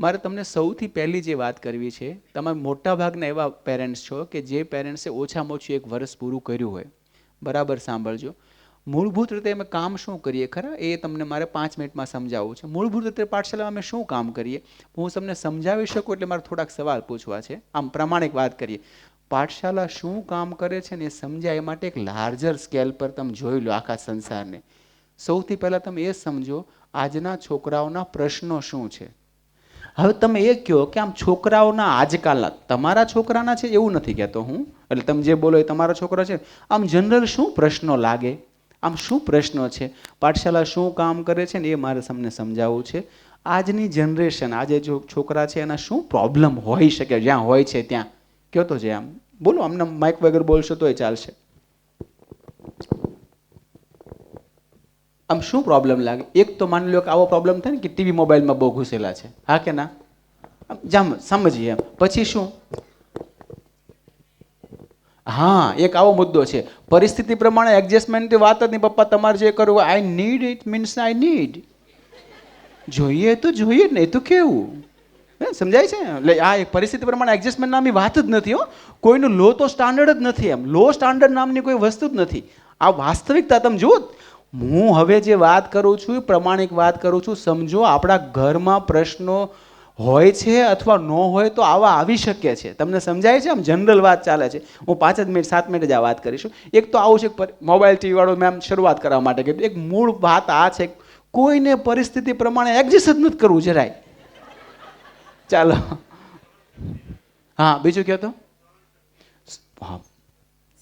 મારે તમને સૌથી પહેલી જે વાત કરવી છે, તમે મોટાભાગના એવા પેરેન્ટ્સ છો કે જે પેરેન્ટ્સે ઓછામાં ઓછું એક વર્ષ પૂરું કર્યું હોય. બરાબર સાંભળજો. મૂળભૂત રીતે અમે કામ શું કરીએ? ખરા? એ તમને મારે પાંચ મિનિટમાં સમજાવવું છે. મૂળભૂત રીતે પાઠશાલામાં અમે શું કામ કરીએ? હું તમને સમજાવી શકું એટલે મારે થોડાક સવાલ પૂછવા છે. આમ પ્રામાણિક વાત કરીએ. પાઠશાલા શું કામ કરે છે ને એ સમજાય એ માટે એક લાર્જર સ્કેલ પર તમે જોઈ લો આખા સંસારને. સૌથી પહેલાં તમે એ સમજો, આજના છોકરાઓના પ્રશ્નો શું છે? હવે તમે એ કહો કે આમ છોકરાઓના આજકાલના, તમારા છોકરાના છે એવું નથી કહેતો હું. એટલે તમે જે બોલો એ તમારો છોકરો છે. આમ જનરલ શું પ્રશ્નો લાગે? આમ શું પ્રશ્નો છે? પાઠશાલા શું કામ કરે છે ને એ મારે તમને સમજાવવું છે. આજની જનરેશન આજે જો છોકરા છે એના શું પ્રોબ્લેમ હોઈ શકે? જ્યાં હોય છે ત્યાં. કયો તો છે આમ. બોલો આમને માઇક વગર બોલશો તોય ચાલશે. આમ શું પ્રોબ્લેમ લાગે? એક તો માની લો કે આવો પ્રોબ્લેમ થાય ને કે ટીવી મોબાઈલમાં બહુ ઘૂસેલા છે. હા કે ના? જામ સમજીએ એમ. પછી શું? હા, એક આવો મુદ્દો છે. પરિસ્થિતિ પ્રમાણે એડજસ્ટમેન્ટની વાત જ નહીં. પપ્પા, તમારે જે કરવું I need it means I need જોઈએ તો જોઈએ ને નહીં. તો કેવું? સમજાય છે? એટલે આ એક પરિસ્થિતિ પ્રમાણે એડજસ્ટમેન્ટ નામની વાત જ નથી, હો. કોઈનું લો તો સ્ટાન્ડર્ડ જ નથી એમ. લો સ્ટાન્ડર્ડ નામની કોઈ વસ્તુ જ નથી. આ વાસ્તવિકતા તમે જુઓ હું હવે જે વાત કરું છું, એ પ્રમાણિક વાત કરું છું. સમજો, આપણા ઘરમાં પ્રશ્નો હોય છે અથવા ન હોય તો આવા આવી શકે છે. તમને સમજાય છે આમ? જનરલ વાત ચાલે છે. હું પાંચ જ મિનિટ, સાત મિનિટ જ આ વાત કરીશું. એક તો આવું છે મોબાઈલ ટીવીવાળો મેં આમ શરૂઆત કરવા માટે કીધું. એક મૂળ વાત આ છે કોઈને પરિસ્થિતિ પ્રમાણે એડજસ્ટ નથી કરવું જરાય. ચાલો. હા, બીજું કહો તો? હા.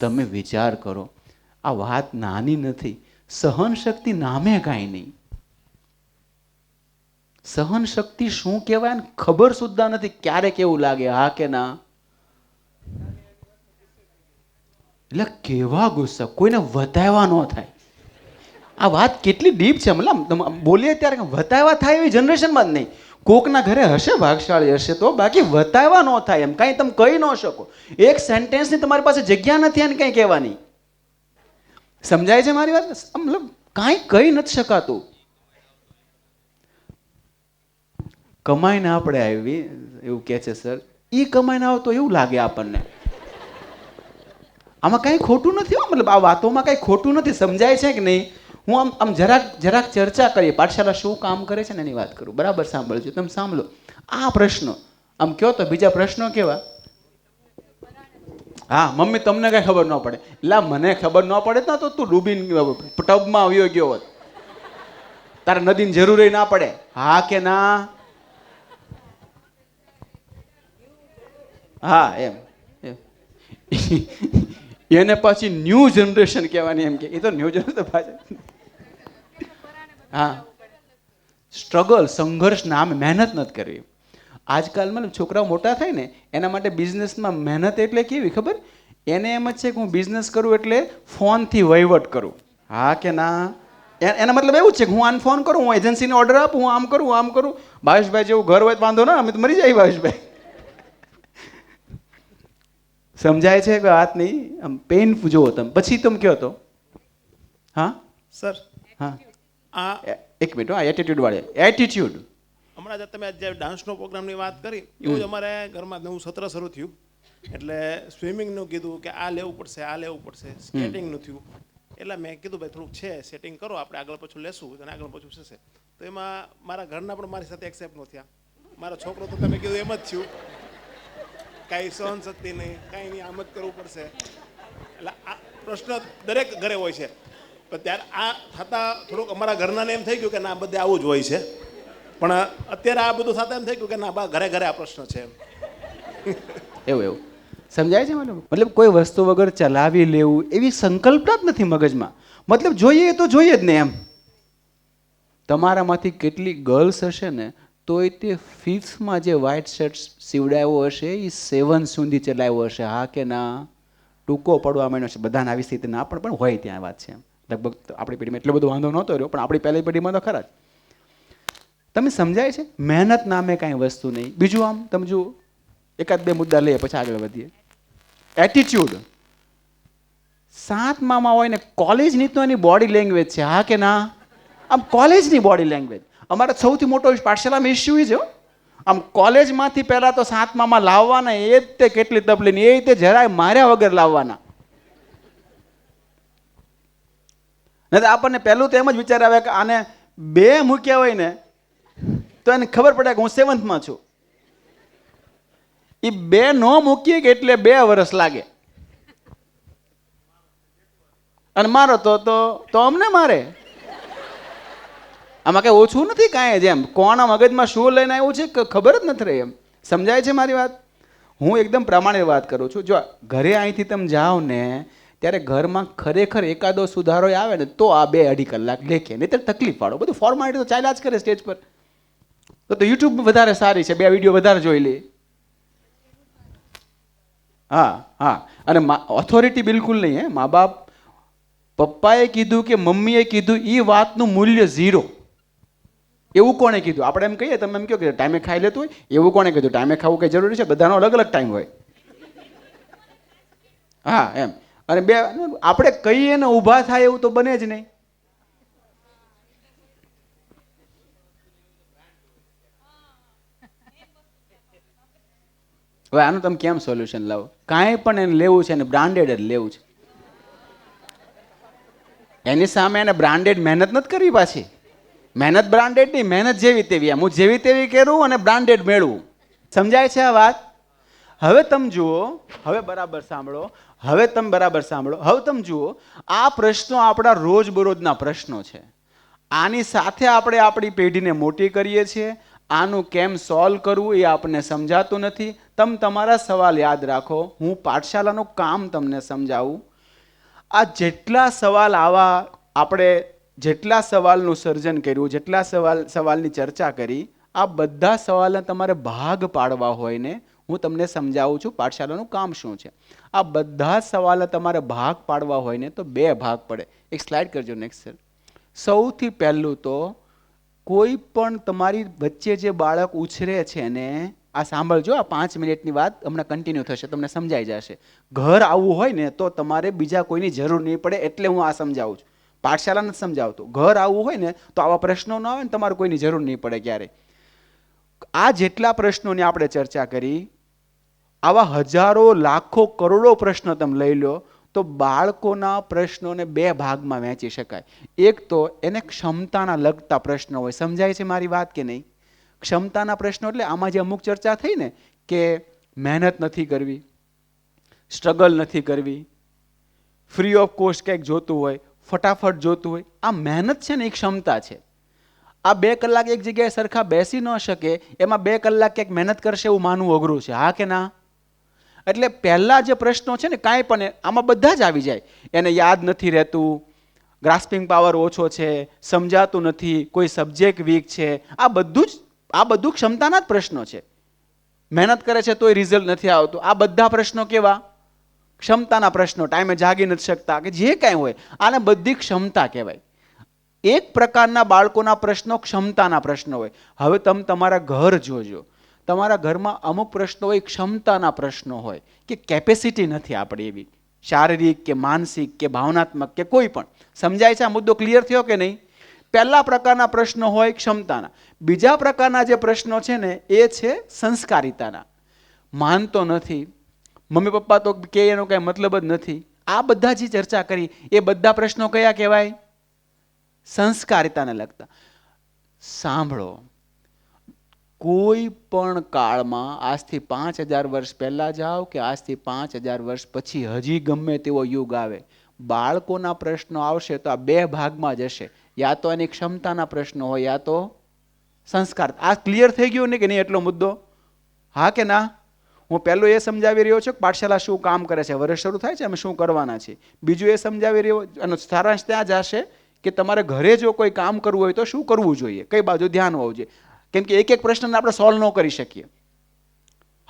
તમે વિચાર કરો. આ વાત નાની નથી. સહન શક્તિ નામે કાંઈ નહીં. સહન શક્તિ શું કહેવાય ને ખબર સુદ્ધા નથી ક્યારે કેવું લાગે, હા કે ના? એટલે કેવા ગુસ્સા, કોઈને વતાવવા ન થાય. આ વાત કેટલી ડીપ છે, મતલબ બોલીએ ત્યારે વતાવવા થાય એવી જનરેશનમાં જ નહીં. કોકના ઘરે હશે, ભાગશાળી હશે તો બાકી વતાવવા ન થાય એમ. કાંઈ તમે કહી ન શકો. એક સેન્ટેન્સની તમારી પાસે જગ્યા નથી અને કંઈ કહેવાની. સમજાય છે મારી વાત? મતલબ કાંઈ કહી નથી શકાતું. કમાઈને આપણે આવી, એવું કહે છે સર. એ કમાઈને આવો તો એવું લાગે આપણને. આમાં કાંઈ ખોટું નથી મતલબ આ વાતોમાં કાંઈ ખોટું નથી. સમજાય છે કે નહીં? હું આમ આમ જરાક જરાક ચર્ચા કરીએ. પાઠશાળા શું કામ કરે છે ને એની વાત કરું. બરાબર સાંભળજો. તમે સાંભળો. આ પ્રશ્નો. આમ કયો તો બીજા પ્રશ્નો કેવા? હા, મમ્મી, તમને કઈ ખબર ન પડે. એટલે મને ખબર ન પડે ને તો તું ડૂબીને ટબમાં આવ્યો ગયો હોત. તારે નદીની જરૂર ના પડે. હા કે ના? હા, એમ. એને પછી ન્યૂ જનરેશન કહેવાની એમ કે, એ તો ન્યૂ જનરેશન પાછળ. હા. સ્ટ્રગલ, સંઘર્ષ નામે મહેનત નથી કરવી. આજકાલ મતલબ છોકરાઓ મોટા થાય ને એના માટે બિઝનેસમાં મહેનત એટલે કેવી ખબર? એને એમ જ છે કે હું બિઝનેસ કરું એટલે ફોનથી વહીવટ કરું. હા કે ના? એના મતલબ એવું છે કે હું આને ફોન કરું હું એજન્સીને ઓર્ડર આપું હું આમ કરું આમ કરું. ભાવેશભાઈ જેવું ઘર હોય તો વાંધો ના અમે તો મરી જાય ભાવેશભાઈ. સમજાય છે કે વાત નહીં? આમ પેન જુઓ તમે. પછી તમે કહો તો. હા? સર હા. આ એક મિનિટ હા એટીટ્યુડ વાળે. એટીટ્યુડ હમણાં જ તમે જે ડાન્સનો પ્રોગ્રામની વાત કરી એવું જ અમારે ઘરમાં નવું સત્ર શરૂ થયું. એટલે સ્વિમિંગનું કીધું કે આ લેવું પડશે આ લેવું પડશે. સ્કેટિંગનું થયું. એટલે મેં કીધું ભાઈ થોડુંક છે સેટિંગ કરો આપણે આગળ પાછું લેશું અને આગળ પાછું થશે તો એમાં મારા ઘરના પણ મારી સાથે એક્સેપ્ટ ન થયા. મારો છોકરો તો તમે કીધું એમ જ થયું. કાંઈ સહન શક્તિ નહીં કાંઈ નહીં આમ જ કરવું પડશે. એટલે આ પ્રશ્ન દરેક ઘરે હોય છે. પણ ત્યારે આ થતાં થોડુંક અમારા ઘરનાને એમ થઈ ગયું કે ના બધે આવું જ હોય છે. પણ અત્યારે આ બધું સાથે એમ થઈ ગયું કે ના, બા, ઘરે ઘરે આ પ્રશ્ન છે એવું એવું. સમજાય છે મને? મતલબ કોઈ વસ્તુ વગર ચલાવી લેવું એવી સંકલ્પના જ નથી મગજમાં. મતલબ જોઈએ તો જોઈએ જ ને એમ. તમારામાંથી કેટલી ગર્લ્સ હશે ને, તોય તે ફિફ્થમાં જે વ્હાઇટ શર્ટ સીવડાવ્યો હશે એ સેવન સુધી ચલાવ્યો હશે. હા કે ના? ટૂંકો પડવા માંડ્યો છે. બધાને આવી સ્થિતિ ના પણ હોય ત્યાં વાત છે લગભગ આપણી પેઢીમાં એટલો બધો વાંધો નહોતો રહ્યો, પણ આપણી પહેલી પેઢીમાં તો ખરા જ. તમે સમજાય છે? મહેનત નામે કાંઈ વસ્તુ નહીં. બીજું આમ, તમે જુઓ, એકાદ બે મુદ્દા લઈએ, પછી આગળ વધીએ. એટીટ્યુડ સાતમામાં હોય ને કોલેજની તો એની બોડી લેંગ્વેજ છે, હા કે ના? આમ કોલેજની બોડી લેંગ્વેજ અમારા સૌથી મોટો પાઠશાલામાં ઇસ્યુ એ છે આમ કોલેજમાંથી પહેલાં તો સાતમામાં લાવવાના, એ જ તે કેટલી તકલીફ એ રીતે જરાય માર્યા વગર લાવવાના. નહીં તો આપણને પહેલું તો એમ જ વિચાર આવે કે આને બે મૂક્યા હોય ને તો એને ખબર પડે કે હું સેવન્થમાં છું. એ બે ન મૂકીએ કે એટલે બે વર્ષ લાગે. અને મારો તો તો અમને મારે. આમાં કઈ ઓછું નથી કાંઈ જ એમ. કોના મગજમાં શું લઈને આવ્યું છે ખબર જ નથી રહી એમ. સમજાય છે મારી વાત? હું એકદમ પ્રમાણે વાત કરું છું. જો ઘરે અહીંથી તમે જાઓ ને, ત્યારે ઘરમાં ખરેખર એકાદો સુધારો આવે ને, તો આ બે અઢી કલાક લેખે. નહીં તકલીફ પાડો બધું ફોર્માલિટી તો ચાલ્યા જ કરે સ્ટેજ પર. તો તો યુટ્યુબ વધારે સારી છે. બે વીડિયો વધારે જોઈ લે. હા હા. અને ઓથોરિટી બિલકુલ નહીં, હે. મા બાપ, પપ્પાએ કીધું કે મમ્મીએ કીધું એ વાતનું મૂલ્ય ઝીરો. એવું કોણે કીધું? આપણે એમ કહીએ, તમે એમ કહો કે ટાઈમે ખાઈ લેતું હોય, એવું કોણે કીધું? ટાઈમે ખાવું કંઈ જરૂરી છે? બધાનો અલગ અલગ ટાઈમ હોય. હા, એમ. અને બે, આપણે કહીએ ને ઊભા થાય એવું તો બને જ નહીં. હવે આનું તમે કેમ સોલ્યુશન લાવો? કાંઈ પણ એને લેવું છે એને બ્રાન્ડેડ જ લેવું છે. એની સામે એને બ્રાન્ડેડ મહેનત નથી કરવી પાછી. મહેનત બ્રાન્ડેડ નહીં, મહેનત જેવી તેવી. એમ હું જેવી તેવી કરું અને બ્રાન્ડેડ મેળવું. સમજાય છે આ વાત? હવે તમે જુઓ, હવે બરાબર સાંભળો, હવે તમે બરાબર સાંભળો. હવે તમે જુઓ, આ પ્રશ્નો આપણા રોજબરોજના પ્રશ્નો છે. આની સાથે આપણે આપણી પેઢીને મોટી કરીએ છીએ. આનું કેમ સોલ્વ કરવું એ આપણને સમજાતું નથી. તમે તમારા સવાલ યાદ રાખો. હું પાઠશાલાનું કામ તમને સમજાવું. આ જેટલા સવાલ આવા આપણે જેટલા સવાલનું સર્જન કર્યું, જેટલા સવાલ, સવાલની ચર્ચા કરી, આ બધા સવાલને તમારે ભાગ પાડવા હોય ને, હું તમને સમજાવું છું પાઠશાલાનું કામ શું છે. આ બધા સવાલ તમારે ભાગ પાડવા હોય ને, તો બે ભાગ પડે. એક સ્લાઇડ કરજો નેક્સ્ટ સર સૌથી પહેલું તો કોઈ પણ તમારી વચ્ચે જે બાળક ઉછરે છે ને આ સાંભળજો, આ પાંચ મિનિટની વાત હમણાં કન્ટિન્યુ થશે, તમને સમજાઈ જશે. ઘર આવવું હોય ને તો તમારે બીજા કોઈની જરૂર નહીં પડે એટલે હું આ સમજાવું છું. પાઠશાલા નથી સમજાવતો. ઘર આવવું હોય ને તો આવા પ્રશ્નો ન આવે ને તમારે કોઈની જરૂર નહીં પડે ક્યારે. આ જેટલા પ્રશ્નોની આપણે ચર્ચા કરી, આવા હજારો, લાખો, કરોડો પ્રશ્નો તમે લઈ લો, તો બાળકોના પ્રશ્નોને બે ભાગમાં વહેંચી શકાય. એક તો એને ક્ષમતાના લગતા પ્રશ્નો હોય. સમજાય છે મારી વાત કે નહીં? ક્ષમતાના પ્રશ્નો એટલે આમાં જે અમુક ચર્ચા થઈ ને કે મહેનત નથી કરવી, સ્ટ્રગલ નથી કરવી ફ્રી ઓફ કોસ્ટ કંઈક જોતું હોય, ફટાફટ જોતું હોય, આ મહેનત છે ને એ ક્ષમતા છે. આ બે કલાક એક જગ્યાએ સરખા બેસી ન શકે, એમાં બે કલાક ક્યાંક મહેનત કરશે એવું માનવું અઘરું છે. હા કે ના? એટલે પહેલાં જે પ્રશ્નો છે ને કાંઈ પણ આમાં બધા જ આવી જાય. એને યાદ નથી રહેતું ગ્રાસ્પિંગ પાવર ઓછો છે, સમજાતું નથી, કોઈ સબ્જેક્ટ વીક છે, આ બધું જ આ બધું ક્ષમતાના જ પ્રશ્નો છે. મહેનત કરે છે તોય રિઝલ્ટ નથી આવતું. આ બધા પ્રશ્નો કેવા? ક્ષમતાના પ્રશ્નો. ટાઈમે જાગી નથી શકતા કે જે કાંઈ હોય. આને બધી ક્ષમતા કહેવાય. એક પ્રકારના બાળકોના પ્રશ્નો ક્ષમતાના પ્રશ્નો હોય. હવે તમે તમારા ઘર જોજો. તમારા ઘરમાં અમુક પ્રશ્નો હોય, ક્ષમતાના પ્રશ્નો હોય કે કેપેસિટી નથી આપણી એવી. શારીરિક કે માનસિક કે ભાવનાત્મક કે કોઈ પણ. સમજાય છે આ મુદ્દો ક્લિયર થયો કે નહીં? પહેલા પ્રકારના પ્રશ્નો હોય ક્ષમતાના. બીજા પ્રકારના જે પ્રશ્નો છે ને, એ છે સંસ્કારિતાના. માનતો નથી. મમ્મી પપ્પા તો કે એનો કાંઈ મતલબ જ નથી. આ બધા જે ચર્ચા કરી, એ બધા પ્રશ્નો કયા કહેવાય? સંસ્કારિતાને લગતા. સાંભળો. કોઈ પણ કાળમાં આજથી પાંચ હજાર વર્ષ પહેલાં જાઓ કે આજથી પાંચ હજાર વર્ષ પછી હજી ગમે તેવો યુગ આવે બાળકોના પ્રશ્નો આવશે તો આ બે ભાગમાં જશે યા તો એની ક્ષમતાના પ્રશ્નો હોય, યા તો સંસ્કાર. આ ક્લિયર થઈ ગયું ને કે નહીં એટલો મુદ્દો? હા કે ના? હું પહેલું એ સમજાવી રહ્યો છું કે પાઠશાલા શું કામ કરે છે? વર્ષ શરૂ થાય છે, અમે શું કરવાના છીએ? બીજું એ સમજાવી રહ્યો અને સારાંશ ત્યાં જ હશે કે તમારે ઘરે જો કોઈ કામ કરવું હોય તો શું કરવું જોઈએ? કઈ બાજુ ધ્યાન હોવું જોઈએ? કેમ કે એક એક પ્રશ્નને આપણે સોલ્વ ન કરી શકીએ.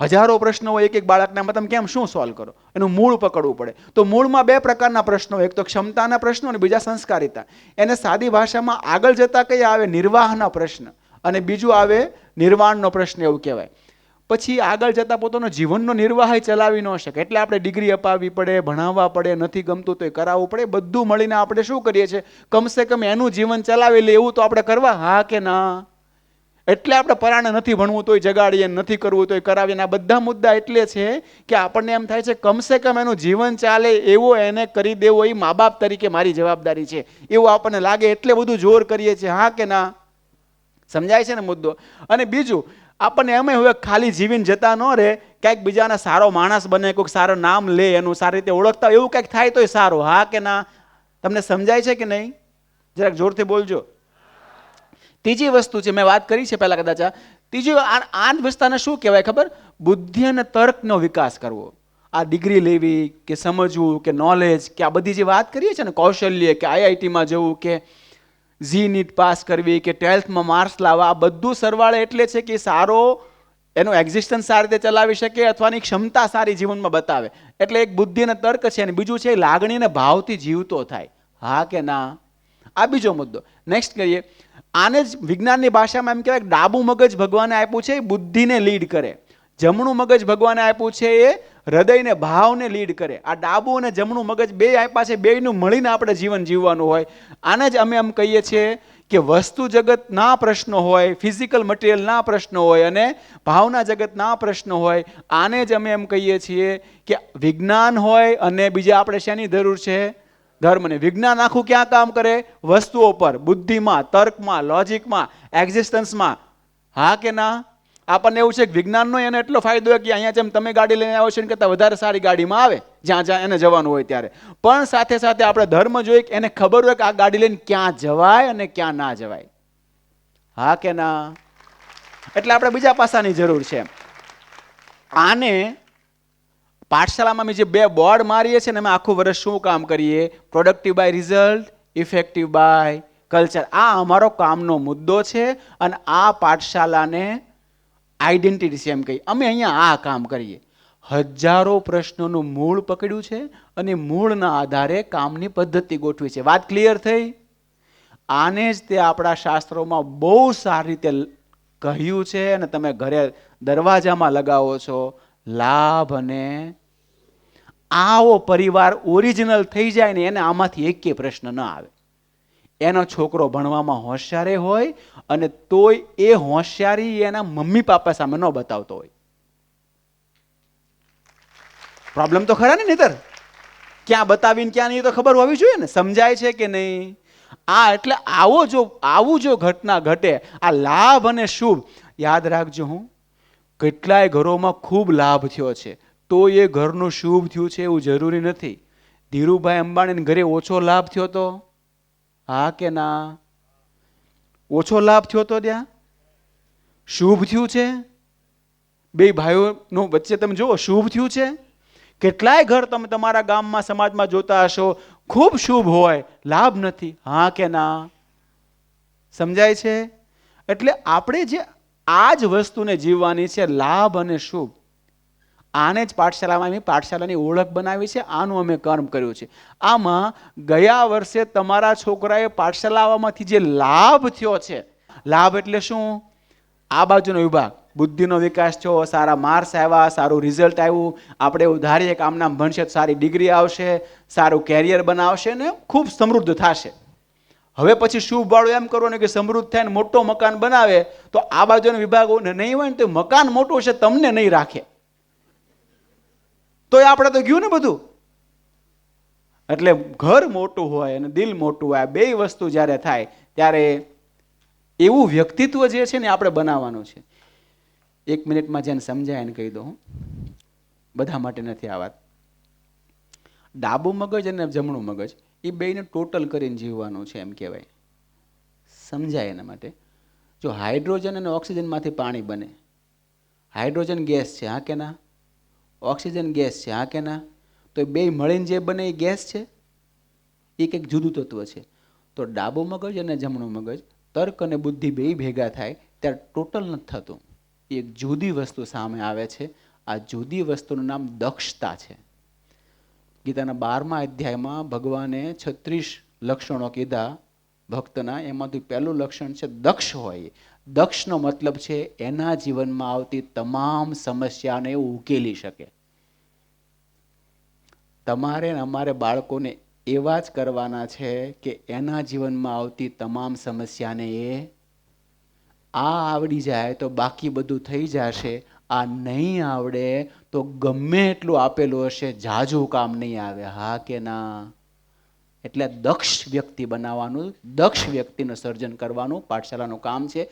હજારો પ્રશ્નો હોય એક એક બાળકના તમે કેમ શું સોલ્વ કરો? એનું મૂળ પકડવું પડે. તો મૂળમાં બે પ્રકારના પ્રશ્નો, એક તો ક્ષમતાના પ્રશ્નો અને બીજા સંસ્કારિતા. એને સાદી ભાષામાં આગળ જતા કયા આવે? નિર્વાહના પ્રશ્ન. અને બીજું આવે નિર્વાણનો પ્રશ્ન એવું કહેવાય. પછી આગળ જતાં પોતાનો જીવનનો નિર્વાહ ચલાવી ન શકે. એટલે આપણે ડિગ્રી અપાવવી પડે, ભણાવવા પડે, નથી ગમતું તો એ કરાવવું પડે. બધું મળીને આપણે શું કરીએ છીએ? કમસે કમ એનું જીવન ચલાવી લે એવું તો આપણે કરવા? હા કે ના? એટલે આપણે પરાણે નથી ભણવું તોય, જગાડીએ, નથી કરવું તોય, કરાવીએ. આ બધા મુદ્દા એટલે છે કે આપણને એમ થાય છે કમસે કમ એનું જીવન ચાલે એવો એને કરી દેવો એ મા બાપ તરીકે મારી જવાબદારી છે. એવું આપણને લાગે એટલે બધું જોર કરીએ છીએ. હા કે ના? સમજાય છે ને મુદ્દો? અને બીજું, આપણને એમ હવે ખાલી જીવીને જતા ન રહે. કંઈક બીજાના સારો માણસ બને, કોઈક સારું નામ લે, એનું સારી રીતે ઓળખતા એવું કંઈક થાય તોય સારું. હા કે ના? તમને સમજાય છે કે નહીં? જરાક જોરથી બોલજો. ત્રીજી વસ્તુ છે મેં વાત કરી છે પહેલાં કદાચ આ. ત્રીજી આ આ વસ્તાને શું કહેવાય ખબર? બુદ્ધિ અને તર્કનો વિકાસ કરવો. આ ડિગ્રી લેવી કે સમજવું કે નોલેજ કે આ બધી જે વાત કરીએ છીએ ને, કૌશલ્ય કે આઈઆઈટીમાં જવું કે ઝી નીટ પાસ કરવી કે ટ્વેલ્થમાં માર્ક્સ લાવવા, આ બધું સરવાળે એટલે છે કે સારો એનો એક્ઝિસ્ટન્સ સારી રીતે ચલાવી શકે અથવા એની ક્ષમતા સારી જીવનમાં બતાવે. એટલે એક બુદ્ધિ અને તર્ક છે અને બીજું છે લાગણીને ભાવથી જીવતો થાય. હા કે ના? આ બીજો મુદ્દો. નેક્સ્ટ કરીએ. આને જ વિજ્ઞાનની ભાષામાં એમ કહેવાય ડાબું મગજ ભગવાને આપ્યું છે, એ બુદ્ધિને લીડ કરે. જમણું મગજ ભગવાને આપ્યું છે, એ હૃદયને, ભાવને લીડ કરે. આ ડાબું અને જમણું મગજ બે આપ્યા છે, બેયનું મળીને આપણે જીવન જીવવાનું હોય. આને જ અમે એમ કહીએ છીએ કે વસ્તુ જગતના પ્રશ્નો હોય ફિઝિકલ મટીરિયલના પ્રશ્નો હોય અને ભાવના જગતના પ્રશ્નો હોય, આને જ અમે એમ કહીએ છીએ કે વિજ્ઞાન હોય અને બીજા આપણે શેની જરૂર છે? ધર્મને વિજ્ઞાન આખું ક્યાં કામ કરે? વસ્તુઓ પર, બુદ્ધિમાં, તર્કમાં, લોજિકમાં એક્ઝિસ્ટન્સમાં હા કે ના? આપણને એવું છે કે વિજ્ઞાનનો એને એટલો ફાયદો હોય કે અહીંયા જેમ તમે ગાડી લઈને આવો છો એના કરતાં વધારે સારી ગાડીમાં આવે, જ્યાં જ્યાં એને જવાનું હોય ત્યારે. પણ સાથે સાથે આપણે ધર્મ જોઈએ કે એને ખબર હોય કે આ ગાડી લઈને ક્યાં જવાય અને ક્યાં ના જવાય. હા કે ના? એટલે આપણે બીજા પાસાની જરૂર છે. આને પાઠશાળામાં અમે જે બે બોર્ડ મારીએ છીએ ને અમે આખું વર્ષ શું કામ કરીએ? Productive by result effective by culture આ અમારો કામનો મુદ્દો છે અને આ પાઠશાલાને આઈડેન્ટિટી છે એમ કહી અમે અહીંયા આ કામ કરીએ. હજારો પ્રશ્નોનું મૂળ પકડ્યું છે અને મૂળના આધારે કામની પદ્ધતિ ગોઠવી છે. વાત ક્લિયર થઈ? આને જ તે આપણા શાસ્ત્રોમાં બહુ સારી રીતે કહ્યું છે અને તમે ઘરે દરવાજામાં લગાવો છો. લાભ અને આવો પરિવાર ઓરિજિનલ થઈ જાય ને એને આમાંથી એકે પ્રશ્ન ન આવે. એનો છોકરો ભણવામાં હોશિયારે હોય અને તોય એ હોશિયારી એના મમ્મી પાપા સામે ન બતાવતો હોય. પ્રોબ્લેમ તો ખરા ને નહીતર ક્યાં બતાવીને ક્યાં નહીં તો ખબર હોવી જોઈએ ને. સમજાય છે કે નહીં? આ એટલે આવો જો, આવું જો ઘટના ઘટે, આ લાભ અને શુભ, યાદ રાખજો હું. કેટલાય ઘરોમાં ખૂબ લાભ થયો છે. તો એ ઘરનું શુભ થયું છે એવું જરૂરી નથી. ધીરુભાઈ અંબાણીને ઘરે ઓછો લાભ થયો તો? હા કે ના? ઓછો લાભ થયો તો ત્યાં? શુભ થયું છે? બે ભાઈઓનું વચ્ચે તમે જુઓ, શુભ થયું છે? કેટલાય ઘર તમે તમારા ગામમાં, સમાજમાં જોતા હશો, ખૂબ શુભ હોય, લાભ નથી. હા કે ના? સમજાય છે? એટલે આપણે જે આ જ વસ્તુને જીવવાની છે લાભ અને શુભ. આને જ પાઠશાલામાં અમે પાઠશાલાની ઓળખ બનાવી છે, આનું અમે કર્મ કર્યું છે. આમાં ગયા વર્ષે તમારા છોકરાએ પાઠશાલામાંથી જે લાભ થયો છે, લાભ એટલે શું? આ બાજુનો વિભાગ, બુદ્ધિનો વિકાસ થયો, સારા માર્ક્સ આવ્યા, સારું રિઝલ્ટ આવ્યું. આપણે એવું ધારીએ કે આમ નામ ભણશે સારી ડિગ્રી આવશે, સારું કેરિયર બનાવશે ને ખૂબ સમૃદ્ધ થશે. હવે પછી શુભ વાળું એમ કરવાનું કે સમૃદ્ધ થાય ને મોટો મકાન બનાવે, તો આ બાજુનો વિભાગ નહીં હોય ને તો મકાન મોટું છે તમને નહીં રાખે. તો એ આપણે તો ગયું ને બધું. એટલે ઘર મોટું હોય અને દિલ મોટું હોય બે વસ્તુ જ્યારે થાય, ત્યારે એવું વ્યક્તિત્વ જે છે ને આપણે બનાવવાનું છે. એક મિનિટમાં જેને સમજાય એને કહી દઉં. બધા માટે નથી આ વાત. ડાબું મગજ અને જમણું મગજ. એ બેયને ટોટલ કરીને જીવવાનું છે એમ કહેવાય. સમજાય એના માટે? જો હાઇડ્રોજન અને ઓક્સિજનમાંથી પાણી બને, હાઇડ્રોજન ગેસ છે, હા કે ના? ઓક્સિજન ગેસ છે, હા કે ના? તો બે મળીને જે બને એ ગેસ છે? એ કંઈક જુદું તત્વ છે. તો ડાબો મગજ અને જમણો મગજ, તર્ક અને બુદ્ધિ બે ભેગા થાય, ત્યારે ટોટલ નથી થતું. એક જુદી વસ્તુ સામે આવે છે. આ જુદી વસ્તુનું નામ દક્ષતા છે. ગીતાના બારમા અધ્યાયમાં ભગવાને છત્રીસ લક્ષણો કીધા ભક્તના. એમાંથી પહેલું લક્ષણ છે દક્ષ હોય. દક્ષનો મતલબ છે એના જીવનમાં આવતી તમામ સમસ્યાને ઉકેલી શકે. તમારે અમારે બાળકોને એવા જ કરવાના છે કે એના જીવનમાં આવતી તમામ સમસ્યાને એ આ આવડી જાય તો બાકી બધું થઈ જશે. આ નહીં આવડે તો ગમે એટલું આપેલું હશે, જાજુ કામ નહીં આવે. હા કે ના? એટલે દક્ષ વ્યક્તિ બનાવવાનું, દક્ષ વ્યક્તિનું સર્જન કરવાનું પાઠશાલાનું કામ છે.